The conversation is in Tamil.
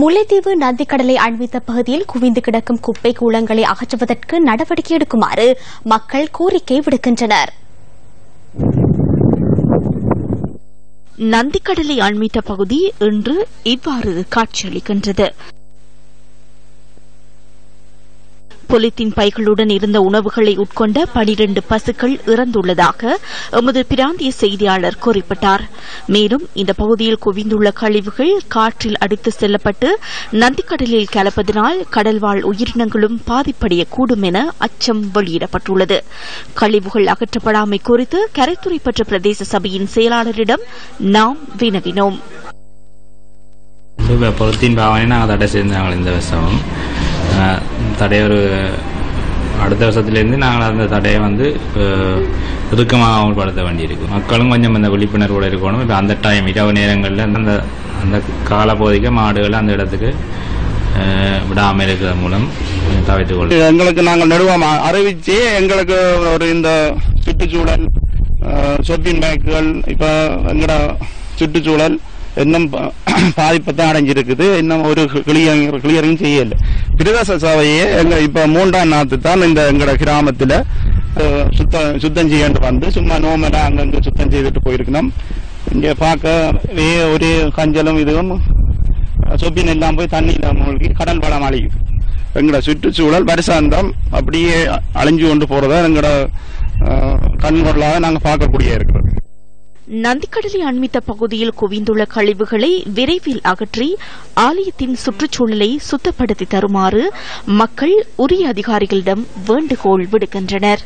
முல்லைத்தீவு நந்திக்கடலை அண்மித்த பகுதியில் குவிந்து கிடக்கும் குப்பை கூளங்களை அகற்றுவதற்கு நடவடிக்கை எடுக்குமாறு மக்கள் கோரிக்கை விடுக்கின்றனர். நந்திக்கடலை அண்மித்த பகுதி இன்று இவ்வாறு காட்சியளிக்கின்றது. பொலித்தீன் பைகளுடன் இருந்த உணவுகளை உட்கொண்ட பனிரண்டு பசுக்கள் இறந்துள்ளதாக எமது பிராந்திய செய்தியாளர் குறிப்பிட்டார். மேலும் இந்த பகுதியில் குவிந்துள்ள கழிவுகள் காற்றில் அடித்து செல்லப்பட்டு நந்திக்கடலில் கலப்பதனால் கடல்வாழ் உயிரினங்களும் பாதிப்படையக்கூடும் என அச்சம் வெளியிடப்பட்டுள்ளது. கழிவுகள் அகற்றப்படாமை குறித்து கரைத்துறை பெற்ற பிரதேச சபையின் செயலாளரிடம் நாம் வினவினோம். இப்போ பொருத்தின் பாவனை நாங்கள் தடை செஞ்சாங்க இந்த வருஷம் அஹ், ஒரு அடுத்த வருஷத்துலேருந்து நாங்கள் அந்த தடையை வந்து அஹ், இறுக்கமாக அமல்படுத்த மக்களும் கொஞ்சம் அந்த விழிப்புணர்வோடு இருக்கணும். இப்போ அந்த டைம் இரவு நேரங்களில் அந்த அந்த காலப்பகுதிக்கு மாடுகளை அந்த இடத்துக்கு விடாமல் இருக்கிறது மூலம் தவிர்த்து கொள்ளும் எங்களுக்கு நாங்கள் நடுவோம். அறிவிச்சு எங்களுக்கு ஒரு இந்த சுற்றுச்சூழல் சொத்தின் பேக்குகள் இப்போ எங்களோட சுற்றுச்சூழல் இன்னும் ப- பாதிப்பை தான் அடைஞ்சிருக்குது. இன்னும் ஒரு கிளியரிங் கிளியரிங் செய்யல. பிரதேச சபையே எங்க இப்ப மூன்றாம் நாத்து தான் இந்த எங்களோட கிராமத்துல சுத்தம் சுத்தம் செய்யண்டு வந்து. சும்மா நோமெல்லாம் அங்கங்க சுத்தம் செய்துட்டு போயிருக்கணும். இங்க பார்க்க ஒரே ஒரு கஞ்சலும் இதுவும் சொப்பின் எல்லாம் போய் தண்ணியில மூழ்கி கடல் வளம் அழியுது எங்களோட சுற்றுச்சூழல் வருஷாந்தம் அப்படியே அழிஞ்சு கொண்டு போறத எங்களோட கண் பொருளாக நாங்க பார்க்கக்கூடிய இருக்கிறது நந்திக்கடலை அண்மித்த பகுதியில் குவிந்துள்ள கழிவுகளை விரைவில் அகற்றி ஆலயத்தின் சுற்றுச்சூழலை சுத்தப்படுத்தி தருமாறு மக்கள் உரிய அதிகாரிகளிடம் வேண்டுகோள் விடுக்கின்றனர்.